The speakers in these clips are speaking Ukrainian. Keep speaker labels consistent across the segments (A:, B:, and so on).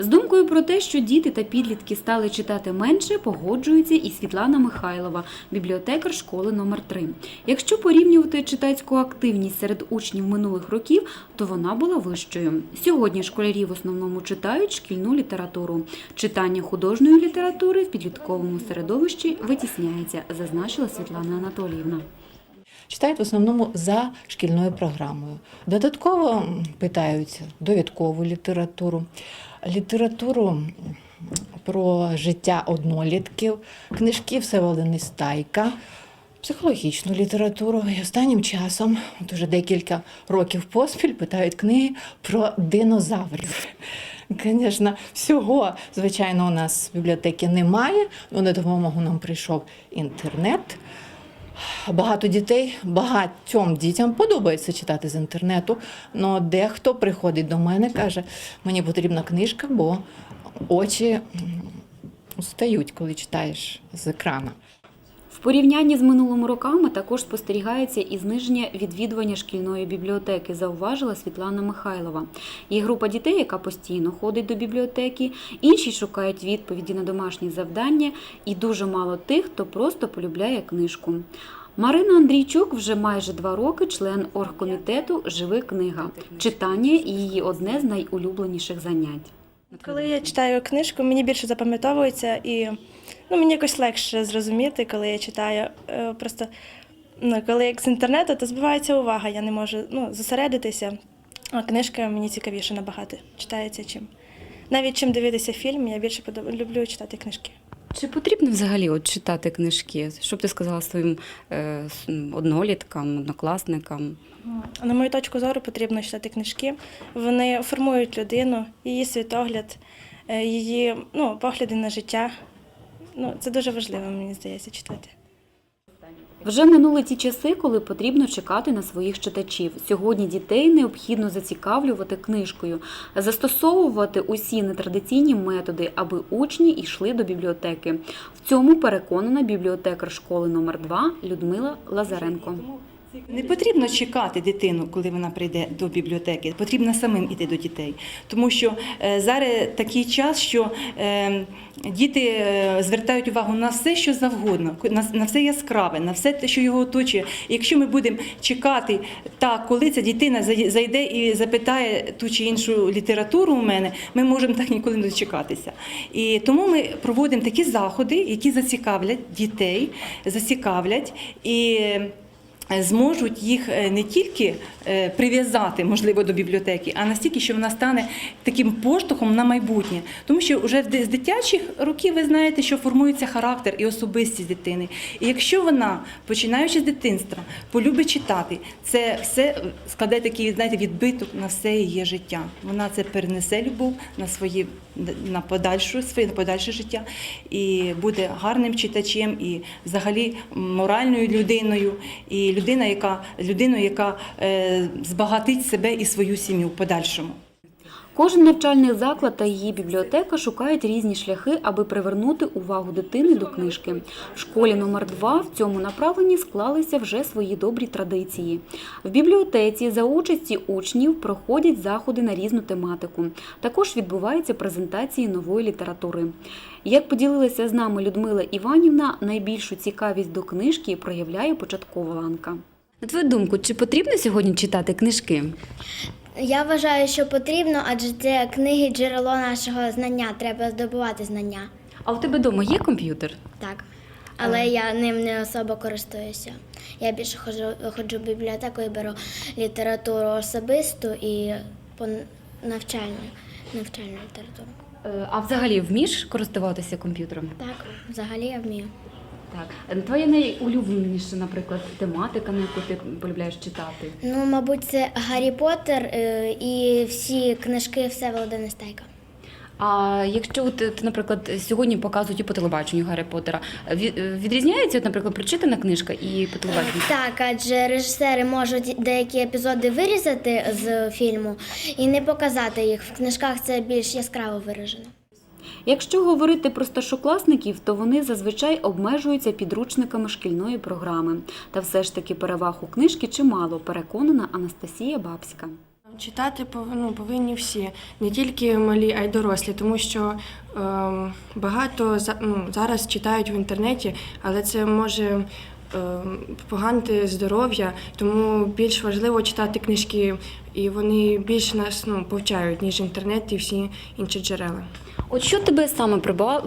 A: З думкою про те, що діти та підлітки стали читати менше, погоджується і Світлана Михайлова, бібліотекар школи номер 3 Якщо порівнювати читацьку активність серед учнів минулих років, то вона була вищою. Сьогодні школярі в основному читають шкільну літературу. Читання художньої літератури в підлітковому середовищі витісняється, зазначила Світлана Анатоліївна.
B: Читають в основному за шкільною програмою. Додатково м, питають довідкову літературу, літературу про життя однолітків, книжки Всеволода Нестайка, психологічну літературу. І останнім часом, от уже декілька років поспіль, питають книги про динозаврів. Звісно, всього, звичайно, у нас в бібліотеки немає, але на допомогу нам прийшов інтернет. Багато дітей, багатьом дітям подобається читати з інтернету. але дехто приходить до мене, каже, мені потрібна книжка, бо очі устають, коли читаєш з екрана.
A: В порівнянні з минулими роками також спостерігається і зниження відвідування шкільної бібліотеки, зауважила Світлана Михайлова. Є група дітей, яка постійно ходить до бібліотеки, інші шукають відповіді на домашні завдання, і дуже мало тих, хто просто полюбляє книжку. Марина Андрійчук вже майже два роки член оргкомітету Живи книга. Читання її одне з найулюбленіших занять.
C: Коли я читаю книжку, мені більше запам'ятовується і ну, мені якось легше зрозуміти, коли я читаю. Е, Просто ну, коли як з інтернету, то збивається увага, я не можу ну, зосередитися. А книжка мені цікавіше набагато читається чим. Навіть чим дивитися фільм, я більше люблю читати книжки.
A: Чи потрібно взагалі от читати книжки? Що б ти сказала своїм е, одноліткам, однокласникам?
C: На мою точку зору, потрібно читати книжки. Вони формують людину, її світогляд, е, її ну, погляди на життя. Ну, це дуже важливо, мені здається, читати.
A: Вже минули ті часи, коли потрібно чекати на своїх читачів. Сьогодні дітей необхідно зацікавлювати книжкою, застосовувати усі нетрадиційні методи, аби учні йшли до бібліотеки. В цьому переконана бібліотекар школи номер 2 Людмила Лазаренко.
D: Не потрібно чекати дитину, коли вона прийде до бібліотеки. Потрібно самим іти до дітей. Тому що е, зараз такий час, що е, діти е, звертають увагу на все, що завгодно, на, все яскраве, на все те, що його оточує. І якщо ми будемо чекати, так, коли ця дитина зайде і запитає ту чи іншу літературу у мене, ми можемо так ніколи не дочекатися. І тому ми проводимо такі заходи, які зацікавлять дітей, зацікавлять і зможуть їх е, не тільки е, прив'язати, можливо, до бібліотеки, а настільки, що вона стане таким поштовхом на майбутнє. Тому що вже з дитячих років ви знаєте, що формується характер і особистість дитини. І якщо вона, починаючи з дитинства, полюбить читати, це все складе такий, знаєте, відбиток на все її життя. Вона це перенесе любов на свої на подальшу своє на подальше життя і буде гарним читачем, і взагалі моральною людиною, і людина, яка людиною, яка е, збагатить себе і свою сім'ю в подальшому.
A: Кожен навчальний заклад та її бібліотека шукають різні шляхи, аби привернути увагу дитини до книжки. В школі номер 2 в цьому направленні склалися вже свої добрі традиції. В бібліотеці за участі учнів проходять заходи на різну тематику. Також відбуваються презентації нової літератури. Як поділилася з нами Людмила Іванівна, найбільшу цікавість до книжки проявляє початкова ланка. На твою думку, чи потрібно сьогодні читати книжки?
E: Я вважаю, що потрібно, адже це книги джерело нашого знання. Треба здобувати знання.
A: А у тебе вдома є комп'ютер?
E: Так. Але я ним не особо користуюся. Я більше ходжу, ходжу в бібліотеку і беру літературу особисту і по навчальну, навчальну літературу.
A: Е, А взагалі вмієш користуватися комп'ютером?
E: Так, взагалі я вмію.
A: Так. Е, Твоя найулюбленіша, наприклад, тематика, на яку ти полюбляєш читати?
E: Ну, мабуть, це Гаррі Поттер е, і всі книжки Всеволода Нестайка.
A: А якщо от, ти, наприклад, сьогодні показують і по телебаченню Гаррі Поттера, е, відрізняється, от, наприклад, прочитана книжка і по телебаченню?
E: Так, адже режисери можуть деякі епізоди вирізати з фільму і не показати їх. В книжках це більш яскраво виражено.
A: Якщо говорити про старшокласників, то вони зазвичай обмежуються підручниками шкільної програми. Та все ж таки переваг у книжки чимало, переконана Анастасія Бабська.
F: Читати ну, повинні всі, не тільки малі, а й дорослі, тому що ем, багато ну, зараз читають в інтернеті, але це може поганити здоров'я, тому більш важливо читати книжки, і вони більше нас ну, повчають, ніж інтернет і всі інші джерела.
A: От що тебе саме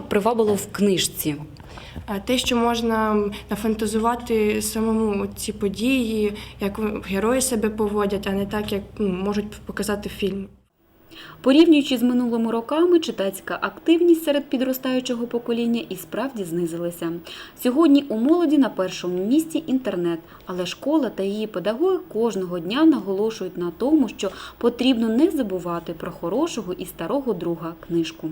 A: привабило в книжці?
F: А те, що можна нафантазувати самому ці події, як герої себе поводять, а не так, як ну, можуть показати в фільмі.
A: Порівнюючи з минулими роками, читацька активність серед підростаючого покоління і справді знизилася. Сьогодні у молоді на першому місці інтернет, але школа та її педагоги кожного дня наголошують на тому, що потрібно не забувати про хорошого і старого друга книжку.